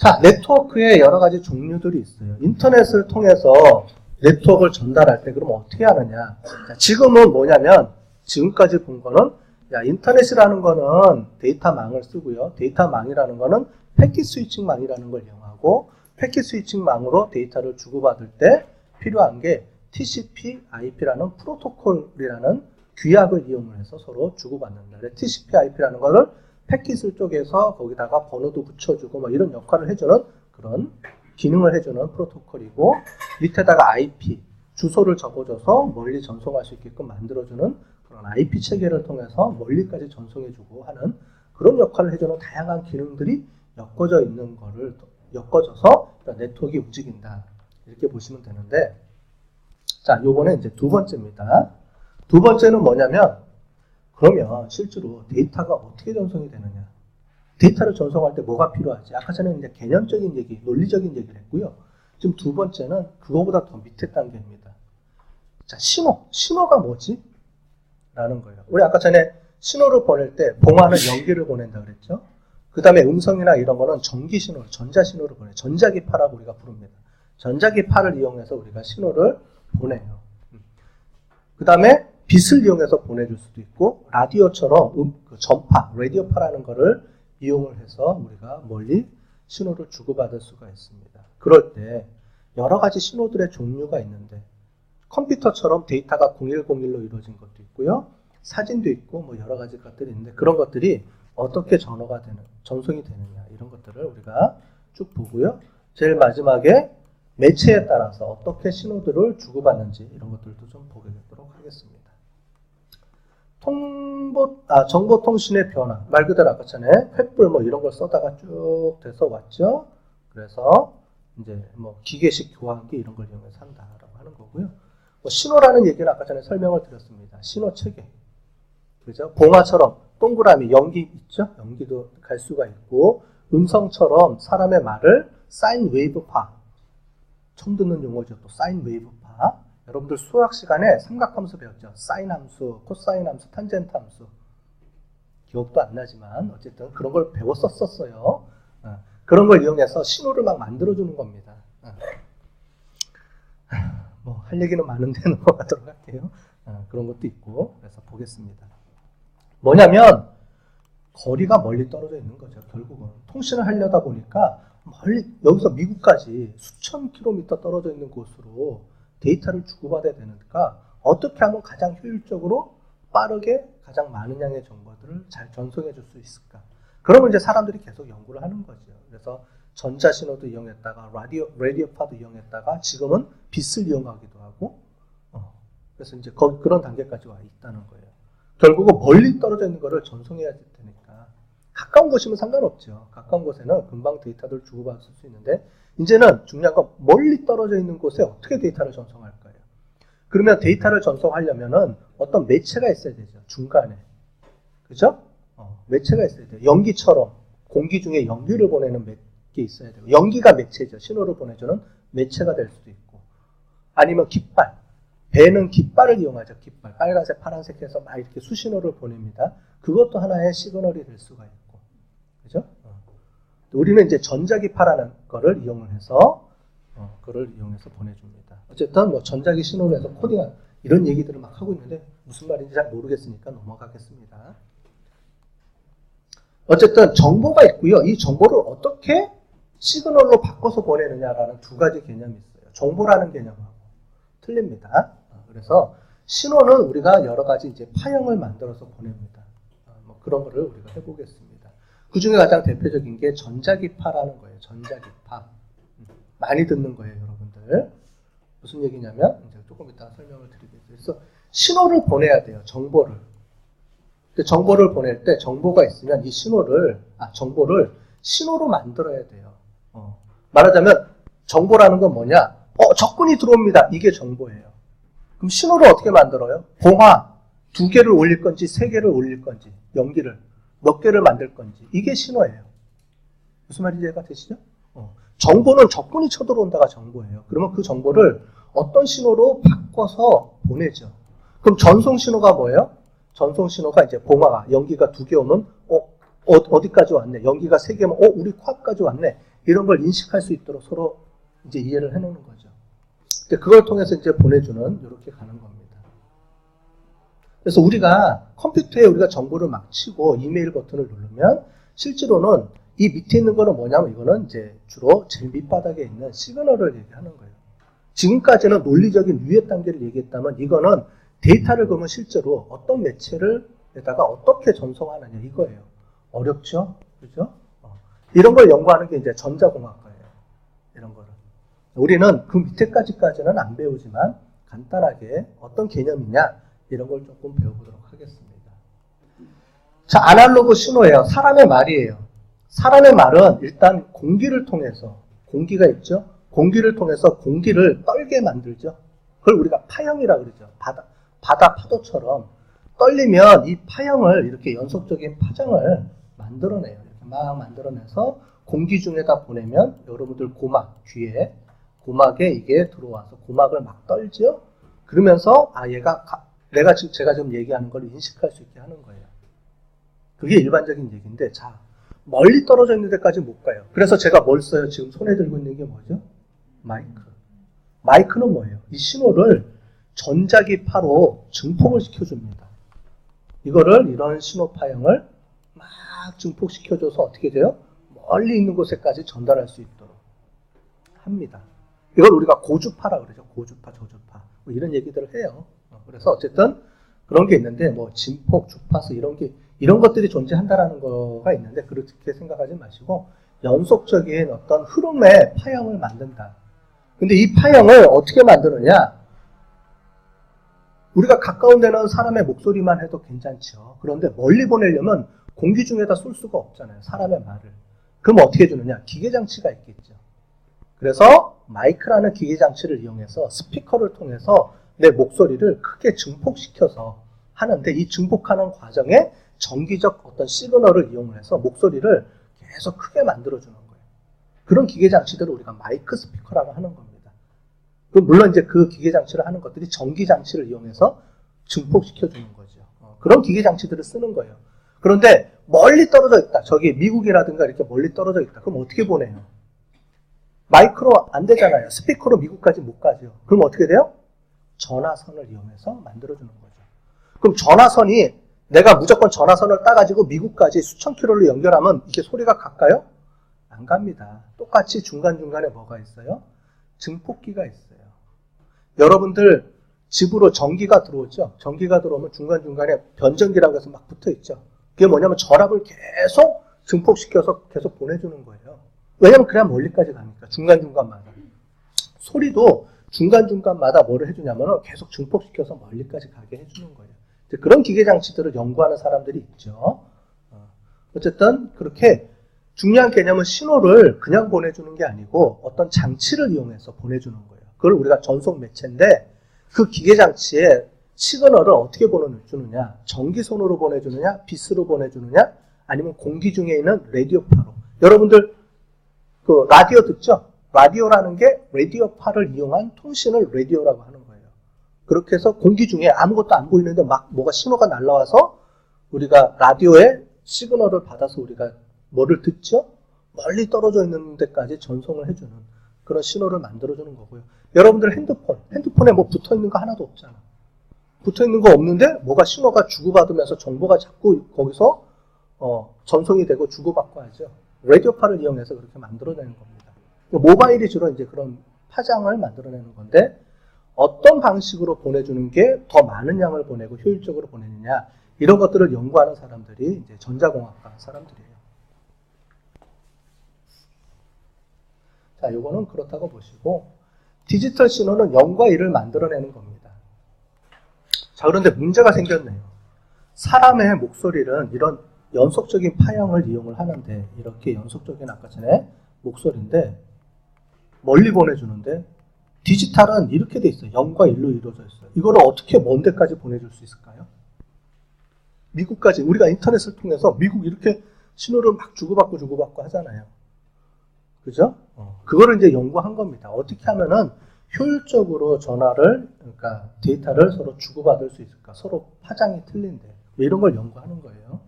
자, 네트워크에 여러 가지 종류들이 있어요. 인터넷을 통해서 네트워크를 전달할 때 그럼 어떻게 하느냐? 자, 지금은 뭐냐면 지금까지 본 거는 야, 인터넷이라는 거는 데이터망을 쓰고요. 데이터망이라는 거는 패킷 스위칭망이라는 걸 이용하고 패킷 스위칭망으로 데이터를 주고받을 때 필요한 게 TCP, IP라는 프로토콜이라는 규약을 이용을 해서 서로 주고받는다. TCP, IP라는 거를 패킷을 쪼개서 거기다가 번호도 붙여주고 뭐 이런 역할을 해주는 그런 기능을 해주는 프로토콜이고 밑에다가 IP 주소를 적어줘서 멀리 전송할 수 있게끔 만들어주는 그런 IP 체계를 통해서 멀리까지 전송해주고 하는 그런 역할을 해주는 다양한 기능들이 엮어져 있는 거를 엮어져서 네트워크가 움직인다. 이렇게 보시면 되는데 자 요거는 이제 두 번째입니다. 두 번째는 뭐냐면 그러면 실제로 데이터가 어떻게 전송이 되느냐? 데이터를 전송할 때 뭐가 필요하지? 아까 전에 이제 개념적인 얘기, 논리적인 얘기를 했고요. 지금 두 번째는 그거보다 더 밑에 단계입니다. 자, 신호. 신호가 뭐지? 라는 거예요. 우리 아까 전에 신호를 보낼 때 봉화는 연기를 보낸다 그랬죠? 그 다음에 음성이나 이런 거는 전기 신호를, 전자 신호를 보내. 전자기파라고 우리가 부릅니다. 전자기파를 이용해서 우리가 신호를 보내요. 그 다음에 빛을 이용해서 보내줄 수도 있고 라디오처럼 음, 그 전파, 라디오파라는 거를 이용을 해서 우리가 멀리 신호를 주고받을 수가 있습니다. 그럴 때 여러 가지 신호들의 종류가 있는데 컴퓨터처럼 데이터가 0101로 이루어진 것도 있고요. 사진도 있고 뭐 여러 가지 것들이 있는데 그런 것들이 어떻게 전화가 되는, 전송이 되느냐 이런 것들을 우리가 쭉 보고요. 제일 마지막에 매체에 따라서 어떻게 신호들을 주고받는지 이런 것들도 좀 보게 되도록 하겠습니다. 통보, 아, 정보통신의 변화. 말 그대로 아까 전에 횃불 뭐 이런 걸 써다가 쭉 돼서 왔죠. 그래서 이제 뭐 기계식 교환기 이런 걸 이용해서 한다라고 하는 거고요. 뭐 신호라는 얘기는 아까 전에 설명을 드렸습니다. 신호 체계. 그죠? 봉화처럼 동그라미, 연기 있죠? 연기도 갈 수가 있고, 음성처럼 사람의 말을 사인 웨이브파. 처음 듣는 용어죠. 또 사인 웨이브파. 여러분들 수학 시간에 삼각함수 배웠죠. 사인 함수, 코사인 함수, 탄젠트 함수. 기억도 안 나지만 어쨌든 그런 걸 배웠었어요. 어, 그런 걸 이용해서 신호를 막 만들어주는 겁니다. 어. 뭐할 얘기는 많은데 넘어가도록 할게요. 어, 그런 것도 있고 그래서 보겠습니다. 뭐냐면 거리가 멀리 떨어져 있는 거죠. 결국은 통신을 하려다 보니까 멀리 여기서 미국까지 수천 킬로미터 떨어져 있는 곳으로 데이터를 주고받아야 되니까 어떻게 하면 가장 효율적으로 빠르게 가장 많은 양의 정보들을 잘 전송해 줄 수 있을까? 그러면 이제 사람들이 계속 연구를 하는 거죠. 그래서 전자 신호도 이용했다가 라디오 라디오파도 이용했다가 지금은 빛을 이용하기도 하고 어, 그래서 이제 거, 그런 단계까지 와 있다는 거예요. 결국은 멀리 떨어져 있는 거를 전송해야 가까운 곳이면 상관없죠. 가까운 곳에는 금방 데이터를 주고받을 수 있는데 이제는 중요한 건 멀리 떨어져 있는 곳에 어떻게 데이터를 전송할 거예요. 그러면 데이터를 전송하려면은 어떤 매체가 있어야 되죠. 중간에. 그죠? 어, 매체가 있어야 돼요. 연기처럼 공기 중에 연기를 보내는 게 있어야 되고 연기가 매체죠. 신호를 보내주는 매체가 될 수도 있고 아니면 깃발. 배는 깃발을 이용하죠. 깃발. 빨간색, 파란색 해서 막 이렇게 수신호를 보냅니다. 그것도 하나의 시그널이 될 수가 있고. 그죠? 어. 우리는 이제 전자기파라는 거를 이용을 해서 어, 그걸 이용해서 보내줍니다. 어쨌든 뭐 전자기 신호로 해서 코딩한 이런 얘기들을 막 하고 있는데 무슨 말인지 잘 모르겠으니까 넘어가겠습니다. 어쨌든 정보가 있고요. 이 정보를 어떻게 시그널로 바꿔서 보내느냐라는 두 가지 개념이 있어요. 정보라는 개념하고 틀립니다. 어, 그래서 신호는 우리가 여러 가지 이제 파형을 만들어서 보냅니다. 어, 뭐 그런 거를 우리가 해보겠습니다. 그 중에 가장 대표적인 게 전자기파라는 거예요. 전자기파. 음, 많이 듣는 거예요, 여러분들. 무슨 얘기냐면, 이제 조금 이따 설명을 드리겠습니다. 그래서 신호를 보내야 돼요, 정보를. 근데 정보를 보낼 때 정보가 있으면 이 신호를, 아, 정보를 신호로 만들어야 돼요. 어. 말하자면, 정보라는 건 뭐냐? 어, 적군이 들어옵니다. 이게 정보예요. 그럼 신호를 어떻게 만들어요? 봉화 두 개를 올릴 건지 세 개를 올릴 건지 연기를 몇 개를 만들 건지 이게 신호예요. 무슨 말인지 이해가 되시죠? 어. 정보는 적군이 쳐들어온다가 정보예요. 그러면 그 정보를 어떤 신호로 바꿔서 보내죠. 그럼 전송 신호가 뭐예요? 전송 신호가 이제 봉화가 연기가 두 개 오면 어, 어 디까지 왔네. 연기가 세 개면 어 우리 코앞까지 왔네. 이런 걸 인식할 수 있도록 서로 이제 이해를 해놓는 거죠. 그걸 통해서 이제 보내주는 이렇게 가는 겁니다. 그래서 우리가 컴퓨터에 우리가 정보를 막 치고 이메일 버튼을 누르면 실제로는 이 밑에 있는 거는 뭐냐면 이거는 이제 주로 제일 밑바닥에 있는 시그널을 얘기하는 거예요. 지금까지는 논리적인 유예 단계를 얘기했다면 이거는 데이터를 그러면 실제로 어떤 매체를에다가 어떻게 전송하느냐 이거예요. 어렵죠? 그죠? 어. 이런 걸 연구하는 게 이제 전자공학과예요. 이런 거를. 우리는 그 밑에까지까지는 안 배우지만 간단하게 어떤 개념이냐 이런 걸 조금 배워보도록 하겠습니다. 자, 아날로그 신호예요. 사람의 말이에요. 사람의 말은 일단 공기를 통해서 공기가 있죠. 공기를 통해서 공기를 떨게 만들죠. 그걸 우리가 파형이라 그러죠. 바다 바다 파도처럼 떨리면 이 파형을 이렇게 연속적인 파장을 만들어내요. 이렇게 막 만들어내서 공기 중에다 보내면 여러분들 고막 귀에 고막에 이게 들어와서 고막을 막 떨죠. 그러면서 아 얘가 가- 내가 지금 제가 지금 얘기하는 걸 인식할 수 있게 하는 거예요. 그게 일반적인 얘기인데 자 멀리 떨어져 있는 데까지 못 가요. 그래서 제가 뭘 써요? 지금 손에 들고 있는 게 뭐죠? 마이크. 마이크는 뭐예요? 이 신호를 전자기파로 증폭을 시켜줍니다. 이거를 이런 신호 파형을 막 증폭시켜줘서 어떻게 돼요? 멀리 있는 곳에까지 전달할 수 있도록 합니다. 이걸 우리가 고주파라 그러죠. 고주파, 저주파. 뭐 이런 얘기들을 해요. 어, 그래서 어쨌든 그런 게 있는데 뭐 진폭, 주파수 이런 게 이런 것들이 존재한다라는 거가 있는데 그렇게 생각하지 마시고 연속적인 어떤 흐름의 파형을 만든다. 근데 이 파형을 어떻게 만드느냐? 우리가 가까운 데는 사람의 목소리만 해도 괜찮죠. 그런데 멀리 보내려면 공기 중에다 쏠 수가 없잖아요. 사람의 말을. 그럼 어떻게 해주느냐? 기계장치가 있겠죠. 그래서 마이크라는 기계장치를 이용해서 스피커를 통해서 내 목소리를 크게 증폭시켜서 하는데 이 증폭하는 과정에 정기적 어떤 시그널을 이용해서 목소리를 계속 크게 만들어주는 거예요. 그런 기계장치들을 우리가 마이크 스피커라고 하는 겁니다. 그 물론 이제 그 기계장치를 하는 것들이 전기장치를 이용해서 증폭시켜주는 거죠. 어, 그런 기계장치들을 쓰는 거예요. 그런데 멀리 떨어져 있다. 저기 미국이라든가 이렇게 멀리 떨어져 있다. 그럼 어떻게 보내요? 마이크로 안 되잖아요. 스피커로 미국까지 못 가죠. 그럼 어떻게 돼요? 전화선을 이용해서 만들어주는 거죠. 그럼 전화선이 내가 무조건 전화선을 따가지고 미국까지 수천 킬로를 연결하면 이게 소리가 갈까요? 안 갑니다. 똑같이 중간중간에 뭐가 있어요? 증폭기가 있어요. 여러분들 집으로 전기가 들어오죠? 전기가 들어오면 중간중간에 변전기라고 해서 막 붙어 있죠? 그게 뭐냐면 전압을 계속 증폭시켜서 계속 보내주는 거예요. 왜냐면 그래야 멀리까지 가니까 중간중간마다. 소리도 중간중간마다 뭐를 해주냐면 계속 증폭시켜서 멀리까지 가게 해주는 거예요. 그런 기계장치들을 연구하는 사람들이 있죠. 어, 어쨌든 그렇게 중요한 개념은 신호를 그냥 보내주는 게 아니고 어떤 장치를 이용해서 보내주는 거예요. 그걸 우리가 전송 매체인데 그 기계장치에 시그널을 어떻게 보내주느냐, 전기선으로 보내주느냐, 빛으로 보내주느냐, 아니면 공기 중에 있는 라디오파로. 여러분들 그 라디오 듣죠? 라디오라는 게 라디오파를 이용한 통신을 라디오라고 하는 거예요. 그렇게 해서 공기 중에 아무것도 안 보이는데 막 뭐가 신호가 날라와서 우리가 라디오에 시그널을 받아서 우리가 뭐를 듣죠? 멀리 떨어져 있는 데까지 전송을 해주는 그런 신호를 만들어주는 거고요. 여러분들 핸드폰, 핸드폰에 뭐 붙어 있는 거 하나도 없잖아. 붙어 있는 거 없는데 뭐가 신호가 주고받으면서 정보가 자꾸 거기서 어, 전송이 되고 주고받고 하죠. 라디오파를 이용해서 그렇게 만들어내는 겁니다. 모바일이 주로 이제 그런 파장을 만들어내는 건데 어떤 방식으로 보내주는 게 더 많은 양을 보내고 효율적으로 보내느냐 이런 것들을 연구하는 사람들이 이제 전자공학과 사람들이에요. 자, 요거는 그렇다고 보시고 디지털 신호는 0과 1을 만들어내는 겁니다. 자, 그런데 문제가 생겼네요. 사람의 목소리는 이런 연속적인 파형을 이용을 하는데 이렇게 연속적인 아까 전에 목소리인데 멀리 보내주는데 디지털은 이렇게 돼 있어요. 0과 1로 이루어져 있어요. 이거를 어떻게 먼 데까지 보내줄 수 있을까요? 미국까지 우리가 인터넷을 통해서 미국 이렇게 신호를 막 주고받고 주고받고 하잖아요. 그죠? 어, 그거를 이제 연구한 겁니다. 어떻게 하면은 효율적으로 전화를 그러니까 데이터를 서로 주고받을 수 있을까? 서로 파장이 틀린데 뭐 이런 걸 연구하는 거예요.